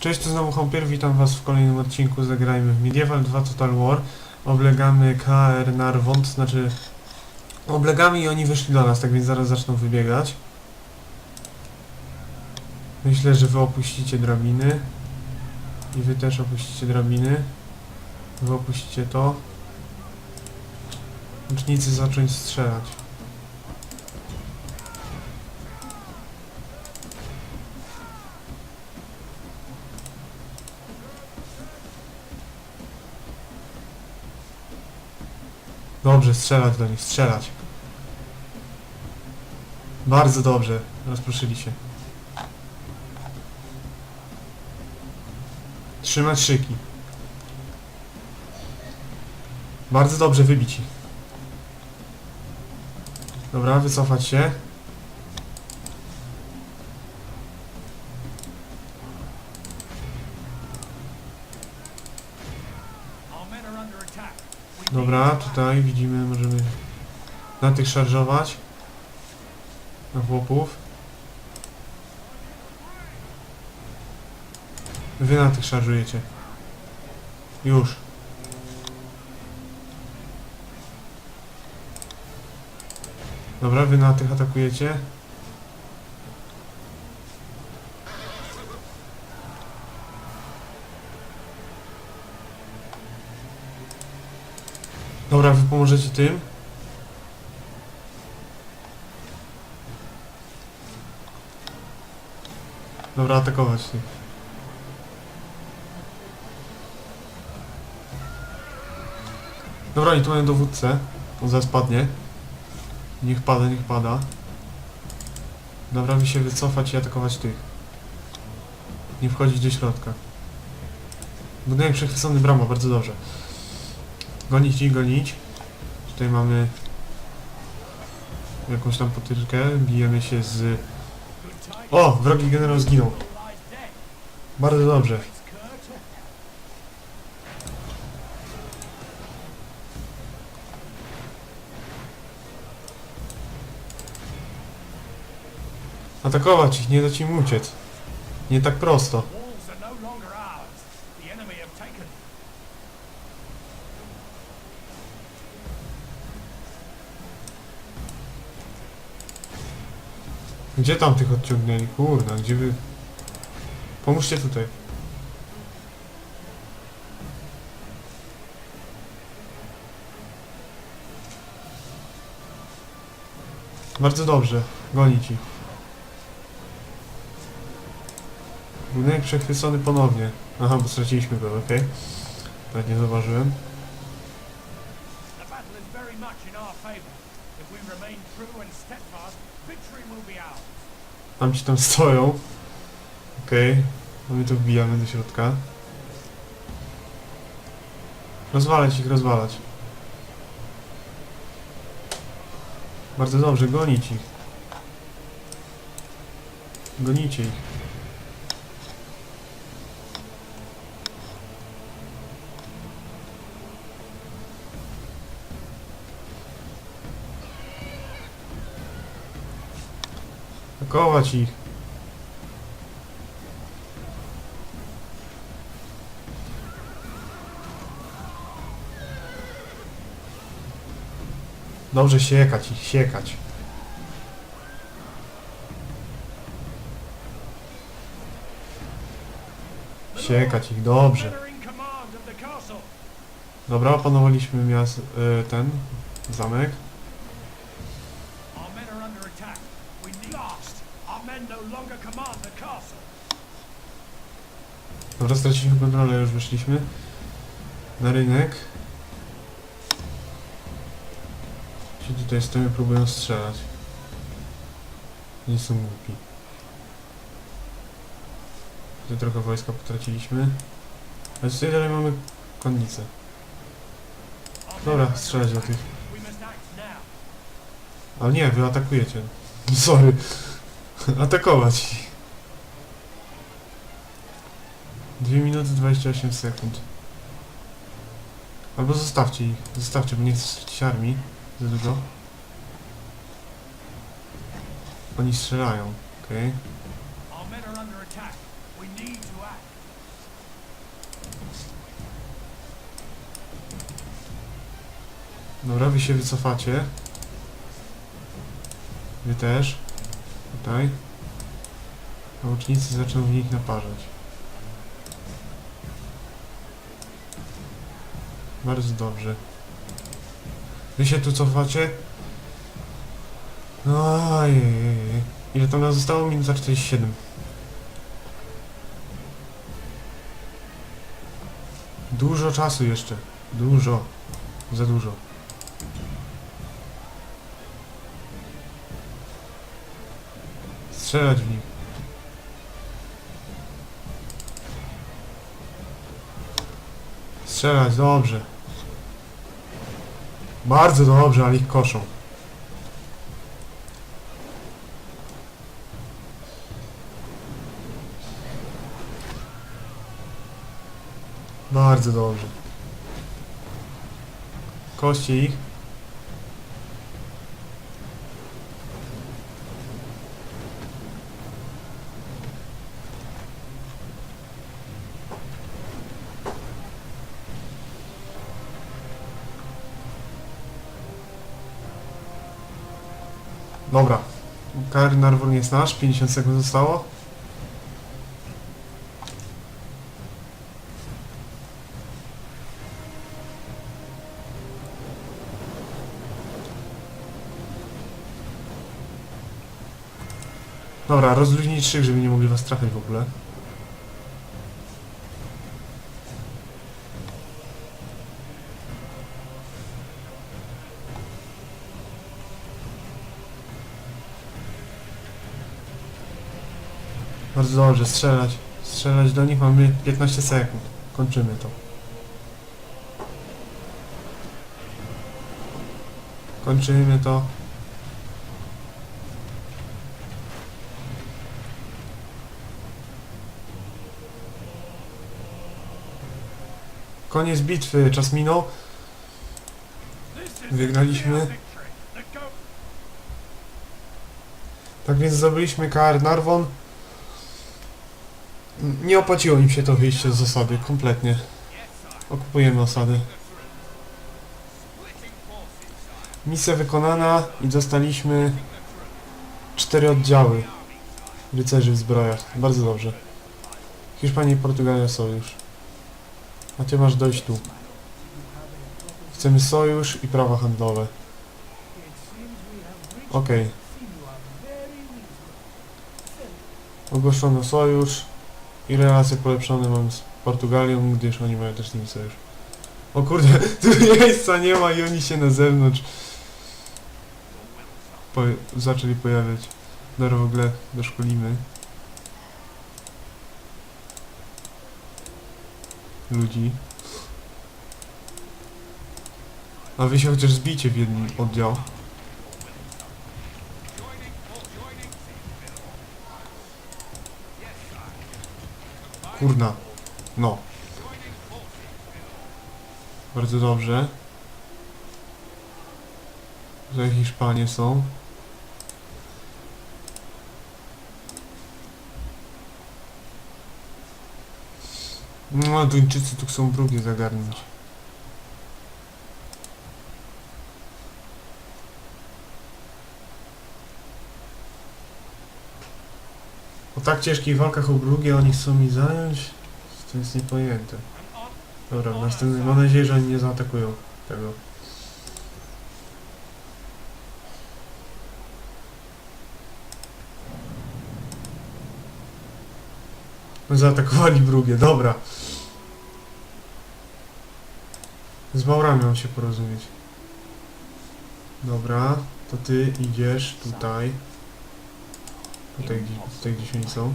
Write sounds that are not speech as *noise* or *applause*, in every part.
Cześć, to znowu Hompier, witam was w kolejnym odcinku Zagrajmy w Medieval 2 Total War. Oblegamy KR Narwont, znaczy... Oblegamy i oni wyszli do nas, tak więc zaraz zaczną wybiegać. Myślę, że wy opuścicie drabiny. I wy też opuścicie drabiny. Wy opuścicie to. Łucznicy zacząć strzelać. Dobrze, strzelać do nich, strzelać. Bardzo dobrze, rozproszyli się. Trzymać szyki. Bardzo dobrze, wybici. Dobra, wycofać się. Dobra, tutaj widzimy, możemy na tych szarżować. Na chłopów. Wy na tych szarżujecie. Już. Dobra, wy na tych atakujecie. Dobra, wy pomożecie tym. Dobra, atakować tych. Dobra, oni tu mają dowódcę. On zaraz padnie. Niech pada, niech pada. Dobra, mi się wycofać i atakować tych. Nie wchodzić do środka. Budynek przechwycony brama, bardzo dobrze. Gonić i gonić. Tutaj mamy jakąś tam potyczkę. Bijemy się z... O! Wrogi generał zginął. Bardzo dobrze. Atakować ich, nie dać im uciec. Nie tak prosto. Gdzie tam tych odciągnęli? Kurna, gdzie wy... Pomóżcie tutaj. Bardzo dobrze. Gonić ich. Budynek przechwycony ponownie. Aha, bo straciliśmy go, okej. Tak nie zauważyłem. Tam ci tam stoją. Okej. No my tu wbijamy do środka. Rozwalać ich, rozwalać. Bardzo dobrze, gonić ich. Gonicie ich. Atakować ich. Dobrze siekać ich, siekać. Siekać ich, dobrze. Dobra, opanowaliśmy miast, y, ten zamek. Dobra, straciliśmy kontrolę, już wyszliśmy. Na rynek. Ci tutaj stoją, próbują strzelać. Nie są głupi. Tutaj trochę wojska potraciliśmy. Ale tutaj dalej mamy konnicę. Dobra, strzelać do tych. Ale nie, wy atakujecie. *laughs* Sorry. Atakować 2 minuty 28 sekund. Albo zostawcie ich. Zostawcie, bo nie chcę stracić armii za dużo. Oni strzelają, okej. Okay. Dobra, wy się wycofacie. Wy też. Tutaj. Łucznicy zaczną w nich naparzać. Bardzo dobrze. Wy się tu cofacie? No, Ojej. Ile tam nas zostało? Minuta 47. Dużo czasu jeszcze. Dużo. Za dużo. Strzelać w nich. Strzelać, dobrze. Bardzo dobrze, ale ich koszą. Bardzo dobrze. Kości ich. Dobra. Karnarwon jest nasz, 50 sekund zostało. Dobra, rozluźnić szyk, żeby nie mogli was trafiać w ogóle. Dobrze, strzelać. Strzelać do nich mamy 15 sekund. Kończymy to. Kończymy to. Koniec bitwy, czas minął. Wygraliśmy. Tak więc zdobyliśmy KR Narwon. Nie opłaciło im się to wyjście z osady, kompletnie. Okupujemy osady. Misja wykonana i dostaliśmy cztery oddziały rycerzy w zbrojach. Bardzo dobrze. Hiszpania i Portugalia sojusz. A ty masz dojść tu. Chcemy sojusz i prawa handlowe. Okej. Ogłoszono sojusz i relacje polepszone mam z Portugalią, gdyż oni mają też z nimi sojusz. O kurde, *laughs* tu miejsca nie ma i oni się na zewnątrz po zaczęli pojawiać. Dobra, w ogóle doszkolimy ludzi. A wy się chociaż zbicie w jeden oddział. Kurna. No. Bardzo dobrze. Tutaj Hiszpanie są. No, Duńczycy tu chcą drugie zagarnąć. Tak ciężkich walkach o Brugię oni chcą mi zająć? To jest niepojęte. Dobra. Mam nadzieję, że oni nie zaatakują tego. Zaatakowali Brugię, dobra. Z Maurami mam się porozumieć. Dobra, to ty idziesz tutaj. Tutaj, tutaj gdzieś oni są.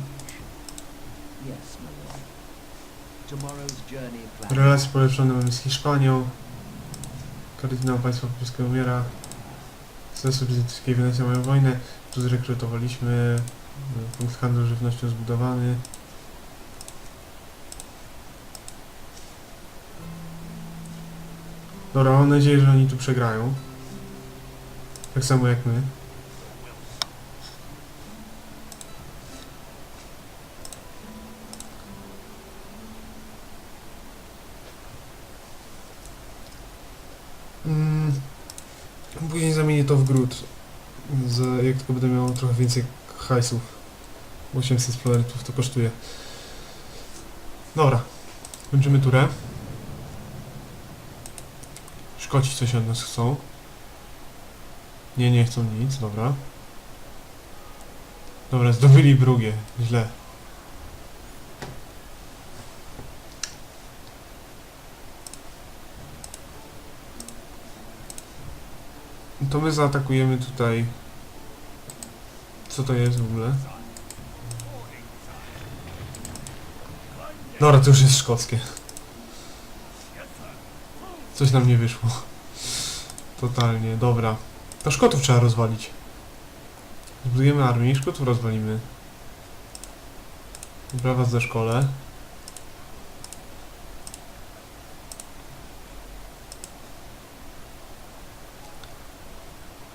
Relacje polepszone mamy z Hiszpanią. Kardynał państwa polskiego umiera. Sesy bizantyjskiej Wenecja mają wojnę. Tu zrekrutowaliśmy. e, Punkt handlu żywnością zbudowany. Dobra, mam nadzieję, że oni tu przegrają. Tak samo jak my. Mm, Później zamienię to w gród. Z, jak tylko będę miał trochę więcej hajsów. 800 floretów to kosztuje. Dobra. Kończymy turę. Szkoci coś od nas chcą. Nie, nie chcą nic, dobra. Dobra, zdobyli Brugię. Źle. To my zaatakujemy tutaj. Co to jest w ogóle? Dobra, to już jest szkockie. Coś nam nie wyszło. Totalnie, dobra. To Szkotów trzeba rozwalić. Zbudujemy armię i Szkotów rozwalimy. Brawa ze szkole.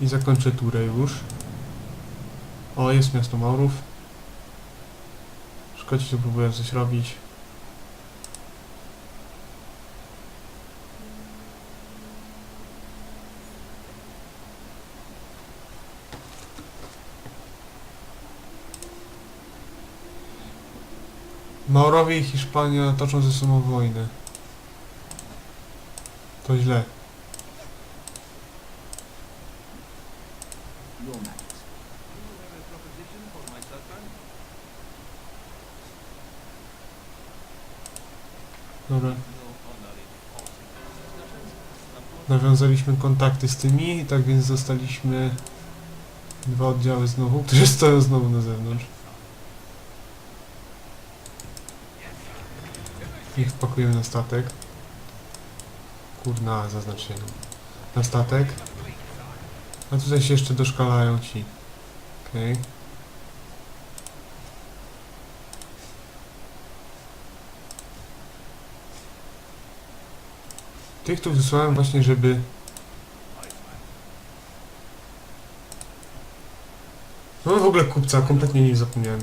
I zakończę turę już. O, jest miasto Maurów. Szkoci tu próbują coś robić. Maurowie i Hiszpania toczą ze sobą wojnę. To źle. Nawiązaliśmy kontakty z tymi, tak więc zostaliśmy dwa oddziały znowu, które stoją znowu na zewnątrz. Ich wpakujemy na statek. Kurna, zaznaczenie. Na statek. A tutaj się jeszcze doszkalają ci. Okej. Tych tu wysłałem właśnie, żeby... No w ogóle kupca, kompletnie nie zapomniałem.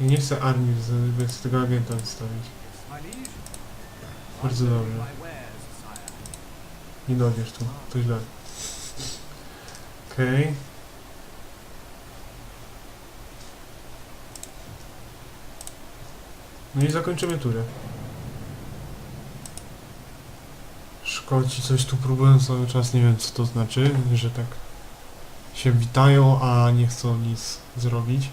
I nie chcę armii z- tego agenta wystawić. Bardzo dobrze. Nie dojdziesz tu, to źle. Okej. No i zakończymy turę. Szkoci coś tu próbują cały czas, nie wiem co to znaczy, że tak się witają, a nie chcą nic zrobić.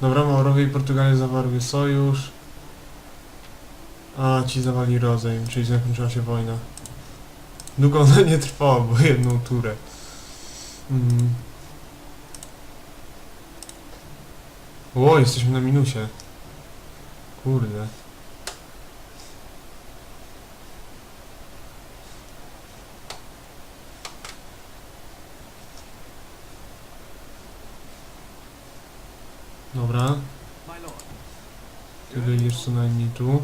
Dobra, Maurowie Portugalia zawarły sojusz. A, ci zawali rozejm, czyli zakończyła się wojna. Długo ona nie trwała, bo jedną turę. Mm. O, jesteśmy na minusie. Kurde. Dobra. Ty wyjdziesz co najmniej tu.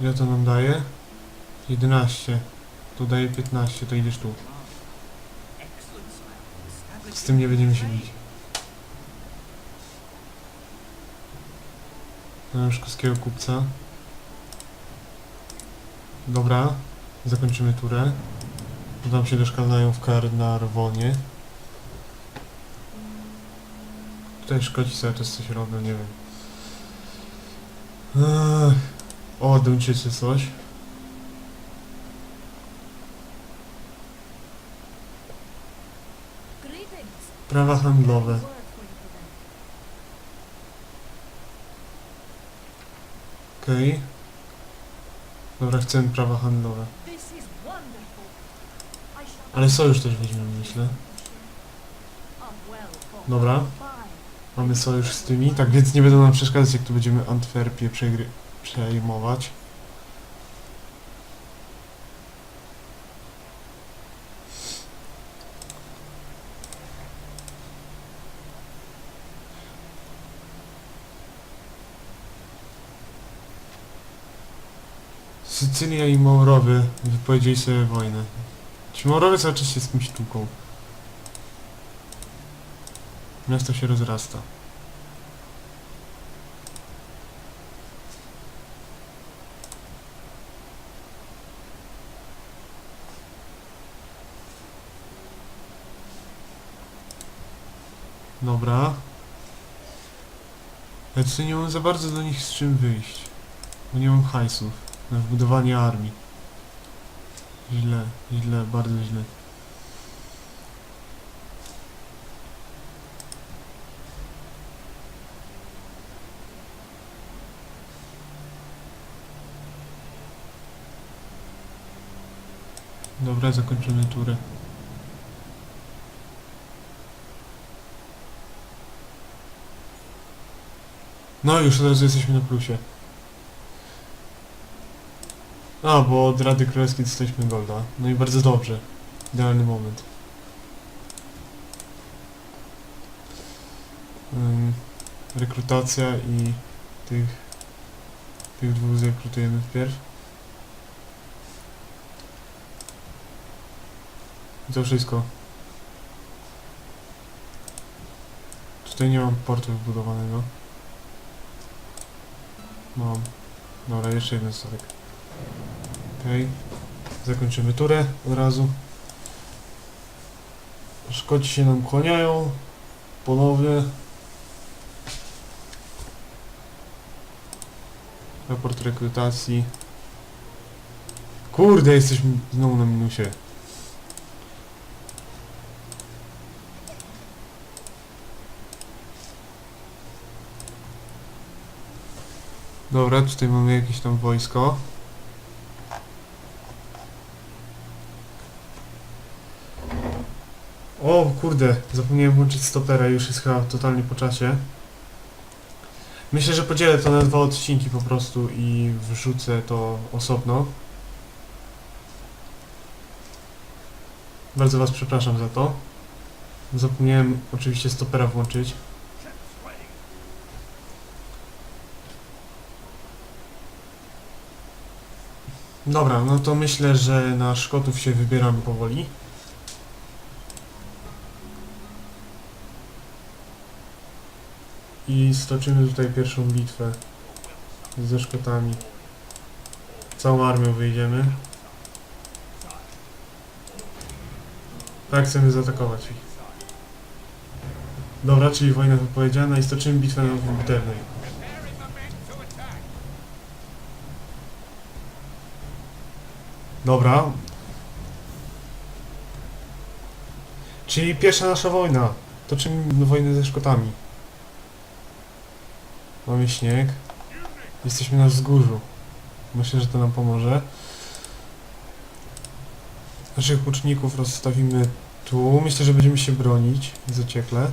Ile to nam daje? 11. Tu daje 15, to idziesz tu. Z tym nie będziemy się bić. Mamy szkockiego kupca. Dobra, zakończymy turę. Tam się doszkalają w Carnarvonie. Tutaj Szkoci sobie też coś robią, nie wiem. Ech. O, Duńczycy coś. Prawa handlowe. Okej. Dobra, chcemy prawa handlowe. Ale sojusz też weźmiemy, myślę. Dobra. Mamy sojusz z tymi, tak więc nie będą nam przeszkadzać, jak tu będziemy Antwerpię przejmować. Sycylia i Maurowy wypowiedzieli sobie wojnę. Ci Maurowie cały czas się z kimś tłuką. Miasto się rozrasta. Dobra. Ja tutaj nie mam za bardzo do nich z czym wyjść. Bo nie mam hajsów na wbudowanie armii. Źle, źle, bardzo źle. Dobra, zakończymy turę. No już od razu jesteśmy na plusie. A, bo od Rady Królewskiej dostaliśmy Golda. No i bardzo dobrze. Idealny moment. Ym, rekrutacja i tych tych dwóch zrekrutujemy wpierw. I to wszystko. Tutaj nie mam portu wybudowanego. Mam. Dobra, jeszcze jeden statek. Okej. Zakończymy turę od razu. Szkoci się nam kłaniają. Ponownie. Raport rekrutacji. Kurde, jesteśmy znowu na minusie. Dobra, tutaj mamy jakieś tam wojsko. O kurde, zapomniałem włączyć stopera, już jest chyba totalnie po czasie. Myślę, że podzielę to na dwa odcinki po prostu i wrzucę to osobno. Bardzo Was przepraszam za to. Zapomniałem oczywiście stopera włączyć. Dobra, no to myślę, że na Szkotów się wybieramy powoli. I stoczymy tutaj pierwszą bitwę ze Szkotami. Całą armią wyjdziemy. Tak, chcemy zaatakować ich. Dobra, czyli wojna wypowiedziana i stoczymy bitwę na bitewnej. Dobra. Czyli pierwsza nasza wojna. Toczymy wojnę ze Szkotami. Mamy śnieg. Jesteśmy na wzgórzu. Myślę, że to nam pomoże. Naszych łuczników rozstawimy tu. Myślę, że będziemy się bronić zaciekle.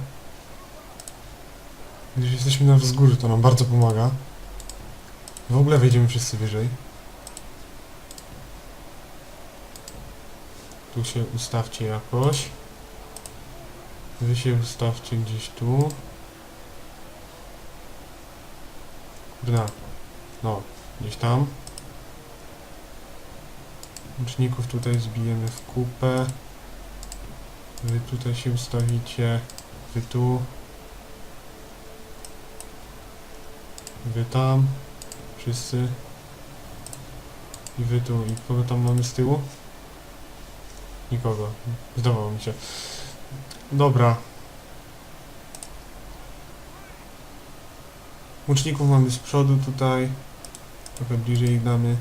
Gdyż jesteśmy na wzgórzu, to nam bardzo pomaga. W ogóle wejdziemy wszyscy wyżej. Tu się ustawcie jakoś. Wy się ustawcie gdzieś tu. Kurna. No, gdzieś tam. Łuczników tutaj zbijemy w kupę. Wy tutaj się ustawicie. Wy tu. Wy tam. Wszyscy. I wy tu. I kogo tam mamy z tyłu? Nikogo. Zdawało mi się. Dobra. Łuczników mamy z przodu tutaj. Trochę bliżej ich damy.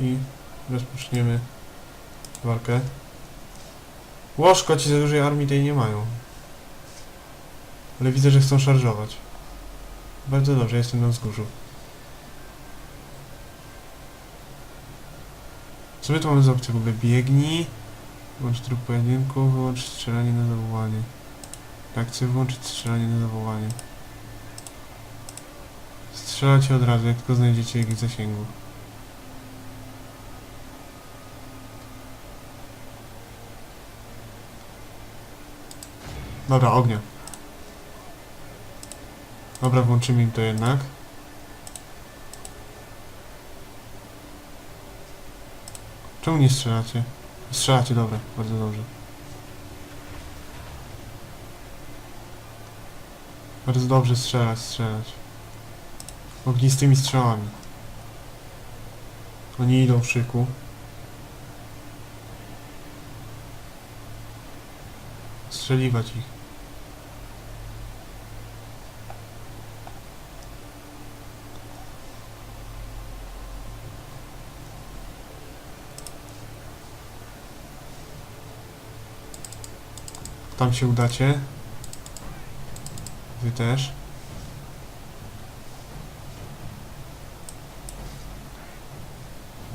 I rozpoczniemy walkę. Łożko ci za dużej armii tej nie mają. Ale widzę, że chcą szarżować. Bardzo dobrze, jestem na wzgórzu. Co my tu mamy za opcję? Biegnij, włącz tryb pojedynku, wyłącz strzelanie na zawołanie. Tak, chcę włączyć strzelanie na zawołanie. Strzelacie od razu, jak tylko znajdziecie w zasięgu. Dobra, ognia. Dobra, włączymy im to jednak. Czemu nie strzelacie? Strzelacie, dobra, bardzo dobrze. Bardzo dobrze strzelać, strzelać. Ognistymi strzałami. Oni idą w szyku. Strzeliwać ich. Tam się udacie. Wy też.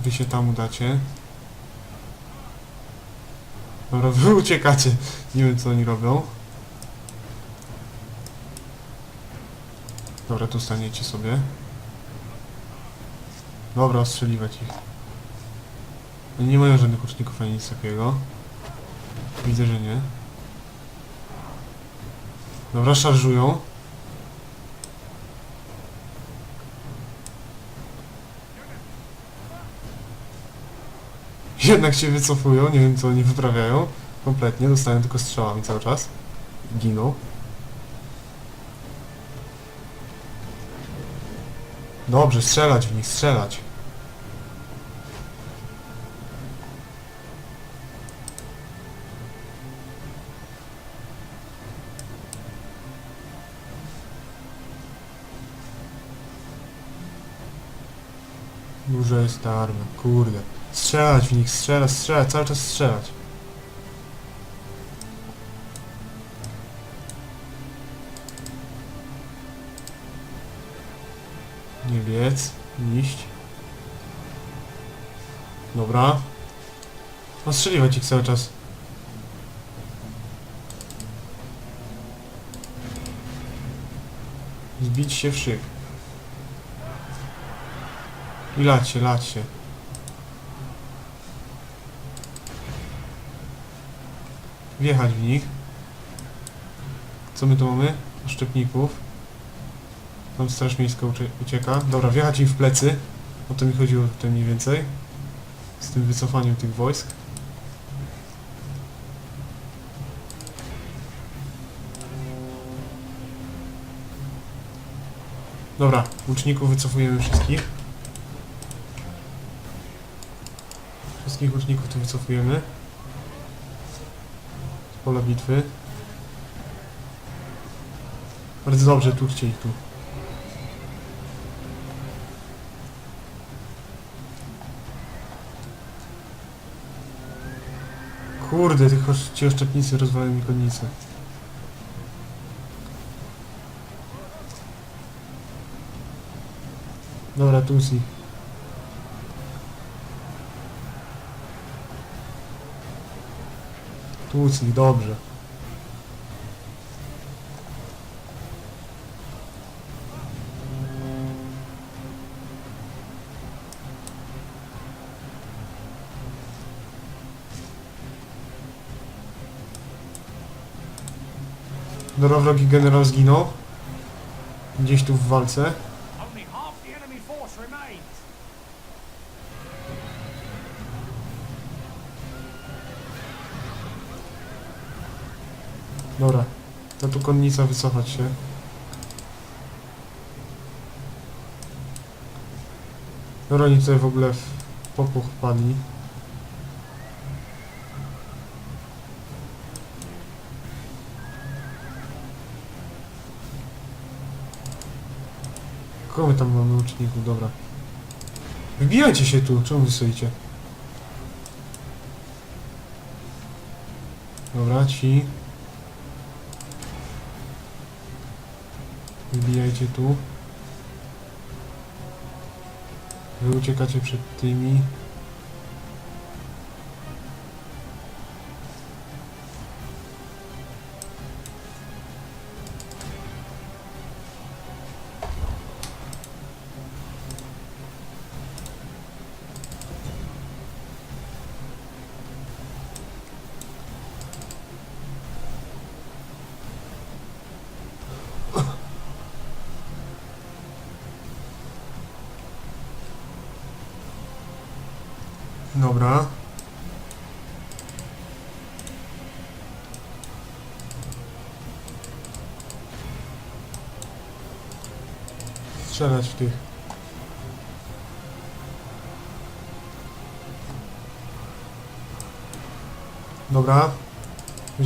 Wy się tam udacie. Dobra, *laughs* wy uciekacie. Nie wiem co oni robią. Dobra, tu staniecie sobie. Dobra, ostrzeliwać ich. Oni nie mają żadnych uczniów ani nic takiego. Widzę, że nie. Dobra, szarżują. Jednak się wycofują, nie wiem co oni wyprawiają. Kompletnie, dostają tylko strzałami cały czas. Giną. Dobrze, strzelać w nich, strzelać. Duża jest ta armia, kurde. Strzelać w nich, strzelać, strzelać, cały czas strzelać. Nie biec, iść. Dobra. Ostrzeliwać ich cały czas. Zbić się w szyk. I lać się. Wjechać w nich. Co my tu mamy? Szczepników. Tam straż miejska ucie ucieka. Dobra, wjechać im w plecy. O to mi chodziło tutaj mniej więcej. Z tym wycofaniem tych wojsk. Dobra, łuczników wycofujemy wszystkich. Wszystkich łuczników tu wycofujemy. Z pola bitwy. Bardzo dobrze, tłuczcie ich tu. Kurde, osz- ci oszczepnicy rozwalają mi konnicę. Dobra, tłuc ich, dobrze. Dobra, wrogi generał zginął. Gdzieś tu w walce. Konnica wycofać się. Oni tutaj w ogóle w popuch wpadli. Kogo my tam mamy uczników? Dobra. Wbijajcie się tu, czemu wy stoicie? Dobra, ci. Wbijajcie tu. Wy uciekacie przed tymi.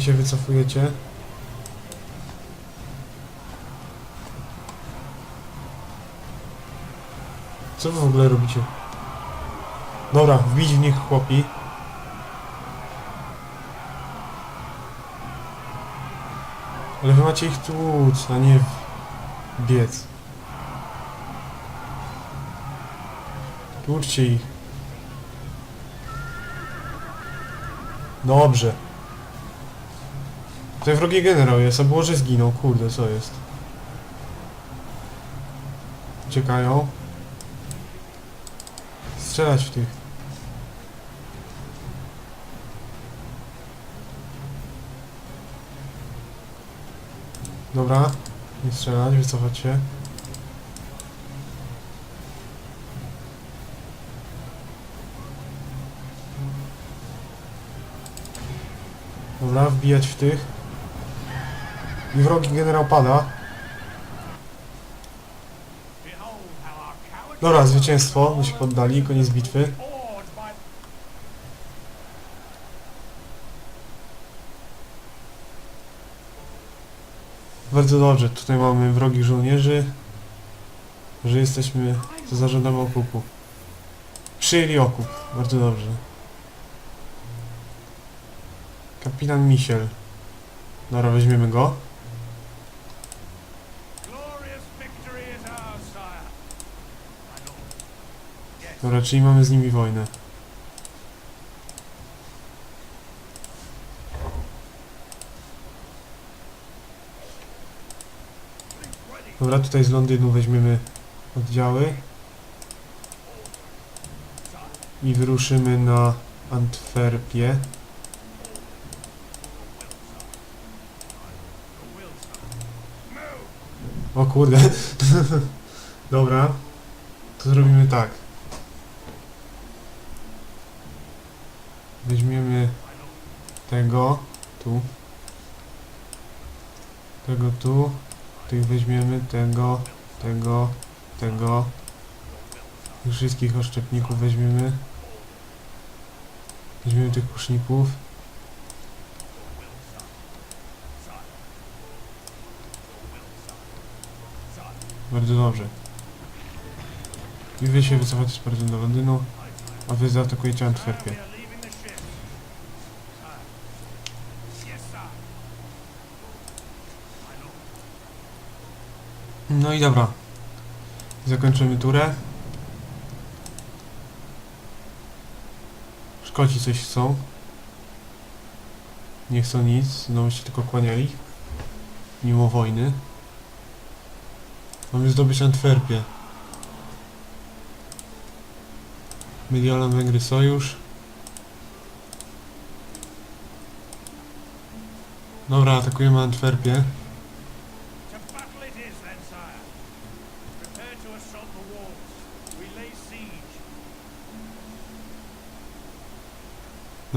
Się wycofujecie. Co wy w ogóle robicie? Dobra, wbić w nich chłopi. Ale wy macie ich tłuc, a nie biec. Tłuczcie ich. Dobrze. Tutaj wrogi generał jest, a było, że zginął. Kurde, co jest? Uciekają. Strzelać w tych. Dobra, nie strzelać, wycofać się. Dobra, wbijać w tych. I wrogi generał pada. Dobra, zwycięstwo, my się poddali, koniec bitwy. Bardzo dobrze, tutaj mamy wrogich żołnierzy, że jesteśmy, co zażądamy okupu. Przyjęli okup, bardzo dobrze. Kapitan Misiel. Dobra, weźmiemy go. Dobra, czyli mamy z nimi wojnę. Dobra, tutaj z Londynu weźmiemy oddziały i wyruszymy na Antwerpię. O kurde. *laughs* Dobra. To zrobimy tak. Weźmiemy tego tu. Tego tu. Tych weźmiemy tego, tego, tego. Tych wszystkich oszczepników weźmiemy. Weźmiemy tych kuszników. Bardzo dobrze. I wy się wycofacie z do Londynu, a wy zaatakujecie Antwerpię. No i dobra. Zakończymy turę. Szkoci coś chcą. Nie chcą nic, znowu się tylko kłaniali. Mimo wojny. Mamy zdobyć Antwerpię. Mediolan Węgry Sojusz. Dobra, atakujemy Antwerpię.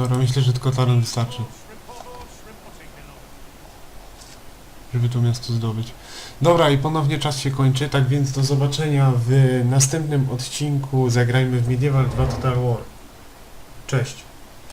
Dobra, myślę, że tylko taran wystarczy. Żeby to miasto zdobyć. Dobra, i ponownie czas się kończy, tak więc do zobaczenia w następnym odcinku Zagrajmy w Medieval 2 Total War. Cześć!